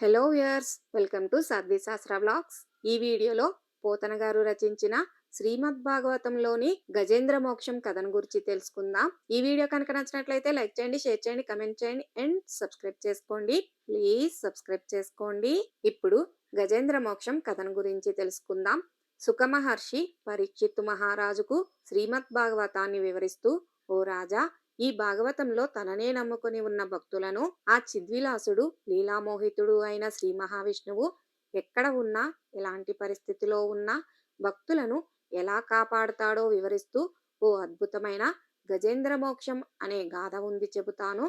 Hello viewers welcome to Sadhvi Shastra blogs ఈ వీడియోలో పోతన గారు రచించిన శ్రీమద్ భాగవతంలోని గజేంద్ర మోక్షం కథను గురించి తెలుసుకుందాం. ఈ వీడియో కనుక నచ్చినట్లయితే లైక్ చేయండి షేర్ చేయండి కమెంట్ చేయండి అండ్ సబ్స్క్రైబ్ చేసుకోండి. ప్లీజ్ సబ్స్క్రైబ్ చేసుకోండి. ఇప్పుడు గజేంద్ర మోక్షం కథను గురించి తెలుసుకుందాం. సుఖమహర్షి పరీక్షిత్తు మహారాజుకు శ్రీమద్ భాగవతాన్ని వివరిస్తూ ఓ రాజా ఈ భాగవతంలో తననే నమ్ముకుని ఉన్న భక్తులను ఆ చిద్విలాసుడు లీలామోహితుడు అయిన శ్రీ మహావిష్ణువు ఎక్కడ ఉన్నా ఎలాంటి పరిస్థితిలో ఉన్నా భక్తులను ఎలా కాపాడుతాడో వివరిస్తూ ఓ అద్భుతమైన గజేంద్ర మోక్షం అనే గాథ ఉంది చెబుతాను.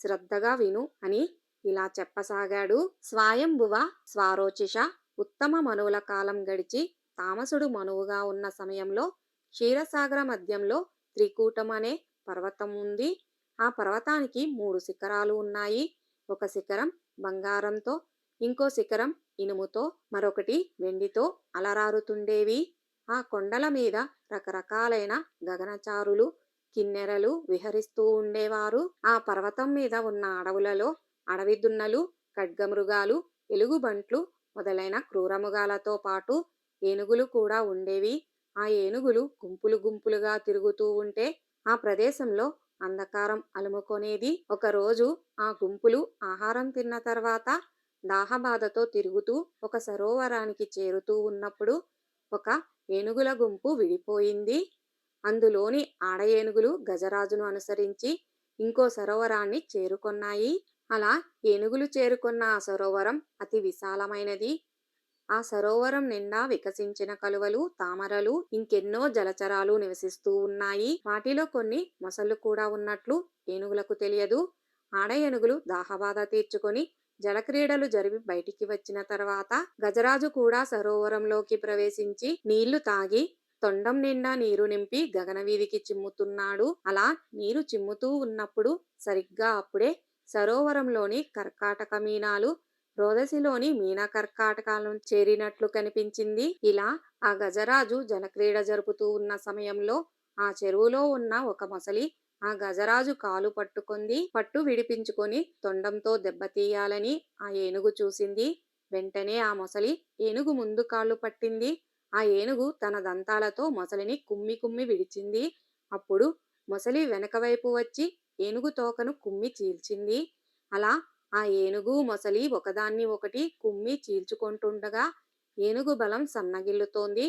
శ్రద్ధగా విను అని ఇలా చెప్పసాగాడు. స్వాయంభువ స్వారోచిష ఉత్తమ మనువుల కాలం గడిచి తామసుడు మనువుగా ఉన్న సమయంలో క్షీరసాగర మధ్యంలో త్రికూటం అనే పర్వతం ఉంది. ఆ పర్వతానికి మూడు శిఖరాలు ఉన్నాయి. ఒక శిఖరం బంగారంతో ఇంకో శిఖరం ఇనుముతో మరొకటి వెండితో అలరారుతుండేవి. ఆ కొండల మీద రకరకాలైన గగనచారులు కిన్నెరలు విహరిస్తూ ఉండేవారు. ఆ పర్వతం మీద ఉన్న అడవులలో అడవి దున్నలు ఖడ్గమృగాలు ఎలుగుబంట్లు మొదలైన క్రూరమృగాలతో పాటు ఏనుగులు కూడా ఉండేవి. ఆ ఏనుగులు గుంపులు గుంపులుగా తిరుగుతూ ఉంటే ఆ ప్రదేశంలో అంధకారం అలుముకొనేది. ఒకరోజు ఆ గుంపులు ఆహారం తిన్న తర్వాత దాహబాధతో తిరుగుతూ ఒక సరోవరానికి చేరుతూ ఉన్నప్పుడు ఒక ఏనుగుల గుంపు విడిపోయింది. అందులోని ఆడ ఏనుగులు గజరాజును అనుసరించి ఇంకో సరోవరాన్ని చేరుకొన్నాయి. అలా ఏనుగులు చేరుకున్న ఆ సరోవరం అతి విశాలమైనది. ఆ సరోవరం నిండా వికసించిన కలువలు తామరలు ఇంకెన్నో జలచరాలు నివసిస్తూ ఉన్నాయి. వాటిలో కొన్ని మొసళ్ళు కూడా ఉన్నట్లు ఏనుగులకు తెలియదు. ఆడ ఏనుగులు దాహబాధ తీర్చుకొని జలక్రీడలు జరిపి బయటికి వచ్చిన తర్వాత గజరాజు కూడా సరోవరంలోకి ప్రవేశించి నీళ్ళు తాగి తొండం నిండా నీరు నింపి గగనవీధికి చిమ్ముతున్నాడు. అలా నీరు చిమ్ముతూ ఉన్నప్పుడు సరిగ్గా అప్పుడే సరోవరంలోని కర్కాటక మీనాలు రోదసిలోని మీనా కర్కాటకాలను చేరినట్లు కనిపించింది. ఇలా ఆ గజరాజు జలక్రీడ జరుపుతూ ఉన్న సమయంలో ఆ చెరువులో ఉన్న ఒక మొసలి ఆ గజరాజు కాలు పట్టుకుంది. పట్టు విడిపించుకొని తొండంతో దెబ్బతీయాలని ఆ ఏనుగు చూసింది. వెంటనే ఆ మొసలి ఏనుగు ముందు కాళ్ళు పట్టింది. ఆ ఏనుగు తన దంతాలతో మొసలిని కుమ్మి కుమ్మి విడిచింది. అప్పుడు మొసలి వెనక వైపు వచ్చి ఏనుగు తోకను కుమ్మి చీల్చింది. అలా ఆ ఏనుగు మొసలి ఒకదాన్ని ఒకటి కుమ్మి చీల్చుకుంటుండగా ఏనుగు బలం సన్నగిల్లుతోంది.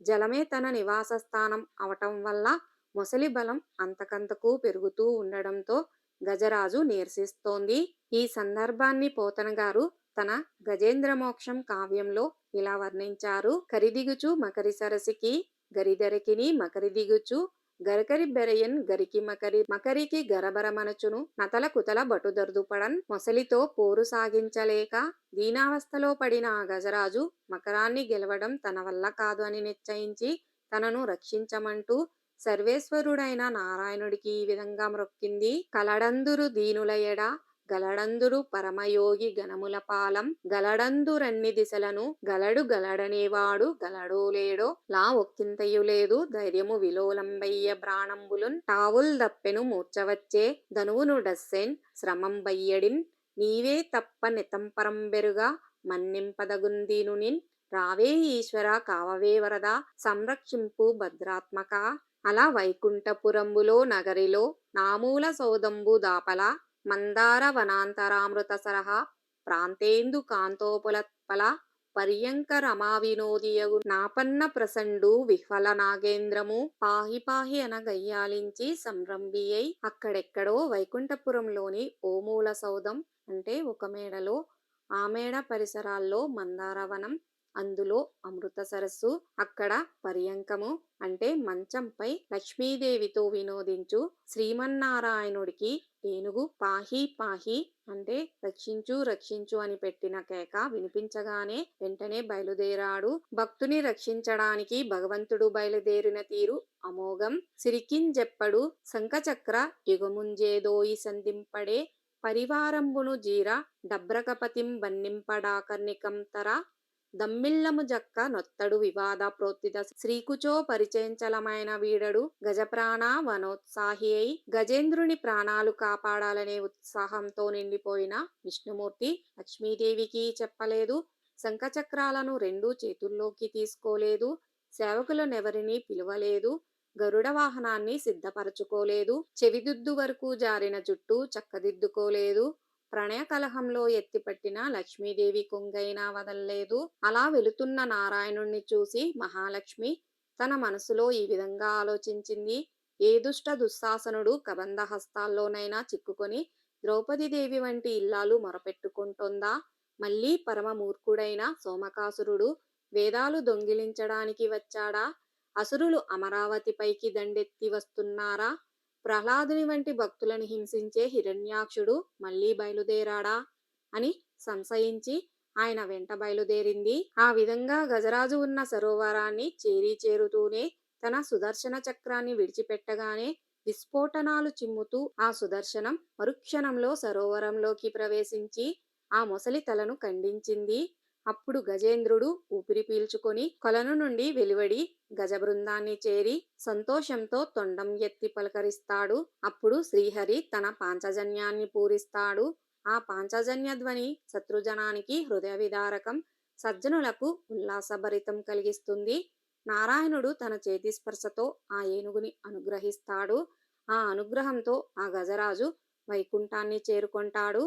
జలమే తన నివాస స్థానం అవటం వల్ల మొసలి బలం అంతకంతకు పెరుగుతూ ఉండడంతో గజరాజు నీరసిస్తోంది. ఈ సందర్భాన్ని పోతన గారు తన గజేంద్ర మోక్షం కావ్యంలో ఇలా వర్ణించారు. కరిదిగుచు మకరి సరసికి గరిదరికిని మకరి దిగుచు గరకరి బెరయన్ గరికి మకరి మకరికి గరబరమనచును నతల కుతల బటుదర్దుపడన్ మొసలితో పోరు సాగించలేక దీనావస్థలో పడిన ఆ గజరాజు మకరాన్ని గెలవడం తన వల్ల కాదు అని నిశ్చయించి తనను రక్షించమంటూ సర్వేశ్వరుడైన నారాయణుడికి ఈ విధంగా మ్రొక్కింది. కలడందురు దీనులయడ గలడందురు పరమయోగి గణముల పాలం గలడందురన్ని దిశలను గలడు గలడనేవాడు గలడో లేడో లా ఒక్కింతయు లేదు ధైర్యము విలోలంబయ్య ప్రాణంబులున్ టావుల్ దప్పెను మూర్చవచ్చే ధనువును డస్సెన్ శ్రమం బయ్యడిన్ నీవే తప్ప నితంపరంబెరుగా మన్నింపదగుందీనునిన్ రావే ఈశ్వర కావవే వరద సంరక్షింపు భద్రాత్మక అలా వైకుంఠపురంబులో నగరిలో నామూల సౌదంబు దాపల మందార వనాంతరామృత సరహ ప్రాంతేందు కాంతోపులత్పల పర్యంక రమా వినోదియగు నాపన్న ప్రసండు విహ్వల నాగేంద్రము పాహి పాహి అన గయ్యాలించి సంరంభియై అక్కడెక్కడో వైకుంఠపురంలోని ఓమూల సౌధం అంటే ఒక మేడలో ఆ మేడ పరిసరాల్లో మందారవనం అందులో అమృత సరస్సు అక్కడ పర్యంకము అంటే మంచంపై లక్ష్మీదేవితో వినోదించు శ్రీమన్నారాయణుడికి ఏనుగు పాహి పాహి అంటే రక్షించు రక్షించు అని పెట్టిన కేక వినిపించగానే వెంటనే బయలుదేరాడు. భక్తుని రక్షించడానికి భగవంతుడు బయలుదేరిన తీరు అమోఘం. సిరికింజెప్పడు శంఖచక్ర యుగముంజేదోయి సంధింపడే పరివారంబును జీర డబ్రకపతిం బన్నింపడాకర్ణికం తర దమ్మిల్లము జక్క నొత్తడు వివాద ప్రోత్తిత శ్రీకుచో పరిచయించలమైన వీడడు గజప్రాణ వనోత్సాహి అయి గజేంద్రుని ప్రాణాలు కాపాడాలనే ఉత్సాహంతో నిండిపోయిన విష్ణుమూర్తి లక్ష్మీదేవికి చెప్పలేదు. శంఖచక్రాలను రెండు చేతుల్లోకి తీసుకోలేదు. సేవకులనెవరిని పిలువలేదు. గరుడ వాహనాన్ని సిద్ధపరచుకోలేదు. చెవిదిద్దు వరకు జారిన జుట్టు చక్కదిద్దుకోలేదు. ప్రణయ కలహంలో ఎత్తిపట్టిన లక్ష్మీదేవి కొంగైనా వదల్లేదు. అలా వెళుతున్న నారాయణుణ్ణి చూసి మహాలక్ష్మి తన మనసులో ఈ విధంగా ఆలోచించింది. ఏ దుష్ట దుశ్శాసనుడు కబంధ హస్తాల్లోనైనా చిక్కుకొని ద్రౌపదీదేవి వంటి ఇల్లాలు మొరపెట్టుకుంటోందా? మళ్ళీ పరమ మూర్ఖుడైన సోమకాసురుడు వేదాలు దొంగిలించడానికి వచ్చాడా? అసురులు అమరావతిపైకి దండెత్తి వస్తున్నారా? ప్రహ్లాదుని వంటి భక్తులను హింసించే హిరణ్యాక్షుడు మళ్ళీ బయలుదేరాడా అని సంశయించి ఆయన వెంట బయలుదేరింది. ఆ విధంగా గజరాజు ఉన్న సరోవరాన్ని చేరి చేరుతూనే తన సుదర్శన చక్రాన్ని విడిచిపెట్టగానే విస్ఫోటనాలు చిమ్ముతూ ఆ సుదర్శనం మరుక్షణంలో సరోవరంలోకి ప్రవేశించి ఆ మొసలి తలను ఖండించింది. అప్పుడు గజేంద్రుడు ఊపిరి పీల్చుకొని కొలను నుండి వెలువడి గజ బృందాన్ని చేరి సంతోషంతో తొండం ఎత్తి పలకరిస్తాడు. అప్పుడు శ్రీహరి తన పాంచజన్యాన్ని పూరిస్తాడు. ఆ పాంచజన్య ధ్వని శత్రుజనానికి హృదయ విదారకం సజ్జనులకు ఉల్లాసభరితం కలిగిస్తుంది. నారాయణుడు తన చేతి స్పర్శతో ఆ ఏనుగుని అనుగ్రహిస్తాడు. ఆ అనుగ్రహంతో ఆ గజరాజు వైకుంఠాన్ని చేరుకుంటాడు.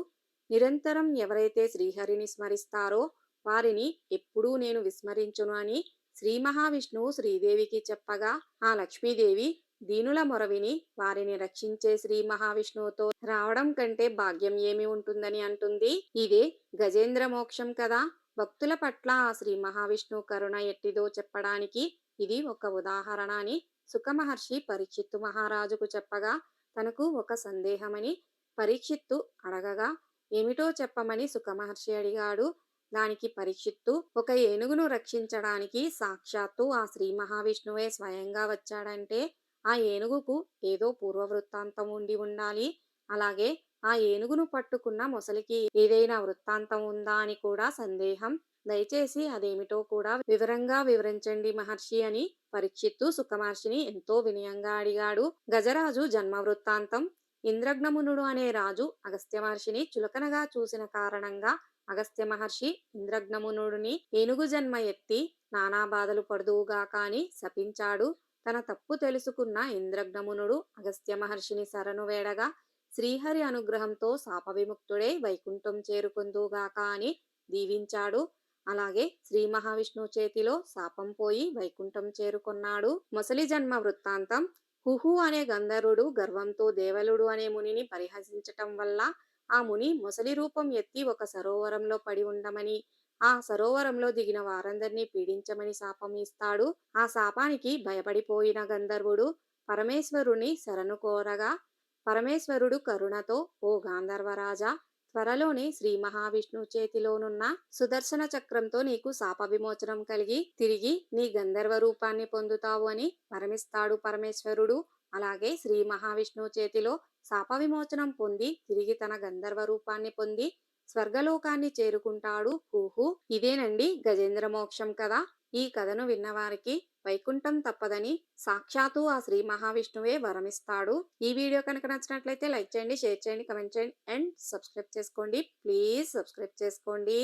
నిరంతరం ఎవరైతే శ్రీహరిని స్మరిస్తారో వారిని ఎప్పుడూ నేను విస్మరించును అని శ్రీ మహావిష్ణువు శ్రీదేవికి చెప్పగా ఆ లక్ష్మీదేవి దీనుల మొరవిని వారిని రక్షించే శ్రీ మహావిష్ణువుతో రావడం కంటే భాగ్యం ఏమి ఉంటుందని అంటుంది. ఇదే గజేంద్ర మోక్షం కదా! భక్తుల పట్ల ఆ శ్రీ మహావిష్ణువు కరుణ ఎట్టిదో చెప్పడానికి ఇది ఒక ఉదాహరణ అని సుఖమహర్షి పరీక్షిత్తు మహారాజుకు చెప్పగా తనకు ఒక సందేహమని పరీక్షిత్తు అడగగా ఏమిటో చెప్పమని సుఖమహర్షి అడిగాడు. దానికి పరీక్షిత్తు ఒక ఏనుగును రక్షించడానికి సాక్షాత్తు ఆ శ్రీ మహావిష్ణువే స్వయంగా వచ్చాడంటే ఆ ఏనుగుకు ఏదో పూర్వవృత్తాంతం ఉండి ఉండాలి. అలాగే ఆ ఏనుగును పట్టుకున్న మొసలికి ఏదైనా వృత్తాంతం ఉందా అని కూడా సందేహం. దయచేసి అదేమిటో కూడా వివరంగా వివరించండి మహర్షి అని పరీక్షిత్తు సుఖమహర్షిని ఎంతో వినయంగా అడిగాడు. గజరాజు జన్మ వృత్తాంతం ఇంద్రగ్నమునుడు అనే రాజు అగస్త్య మహర్షిని చులకనగా చూసిన కారణంగా అగస్త్య మహర్షి ఇంద్రజ్ఞమునుడిని ఏనుగు జన్మ ఎత్తి నానా బాధలు పడుదువుగా కాని శపించాడు. తన తప్పు తెలుసుకున్న ఇంద్రజ్ఞమునుడు అగస్త్య మహర్షిని శరణు వేడగా శ్రీహరి అనుగ్రహంతో శాప విముక్తుడై వైకుంఠం చేరుకుందుగాక అని దీవించాడు. అలాగే శ్రీ మహావిష్ణువు చేతిలో శాపం పోయి వైకుంఠం చేరుకున్నాడు. మొసలి జన్మ వృత్తాంతం హుహు అనే గంధర్వుడు గర్వంతో దేవలుడు అనే మునిని పరిహసించటం వల్ల ఆ ముని మొసలి రూపం ఎత్తి ఒక సరోవరంలో పడి ఉండమని ఆ సరోవరంలో దిగిన వారందరినీ పీడించమని శాపం ఇస్తాడు. ఆ శాపానికి భయపడిపోయిన గంధర్వుడు పరమేశ్వరుని శరణు కోరగా పరమేశ్వరుడు కరుణతో ఓ గాంధర్వరాజా త్వరలోనే శ్రీ మహావిష్ణువు చేతిలోనున్న సుదర్శన చక్రంతో నీకు శాప విమోచనం కలిగి తిరిగి నీ గంధర్వ రూపాన్ని పొందుతావు అని వరమిస్తాడు పరమేశ్వరుడు. అలాగే శ్రీ మహావిష్ణువు చేతిలో శాప విమోచనం పొంది తిరిగి తన గంధర్వ రూపాన్ని పొంది స్వర్గలోకాన్ని చేరుకుంటాడు హూహు. ఇదేనండి గజేంద్ర మోక్షం కదా ఈ కథను విన్నవారికి వైకుంఠం తప్పదని సాక్షాత్తు ఆ శ్రీ మహావిష్ణువే వరమిస్తాడు. ఈ వీడియో కనుక నచ్చినట్లయితే లైక్ చేయండి షేర్ చేయండి కమెంట్ చేయండి అండ్ సబ్స్క్రైబ్ చేసుకోండి. ప్లీజ్ సబ్స్క్రైబ్ చేసుకోండి.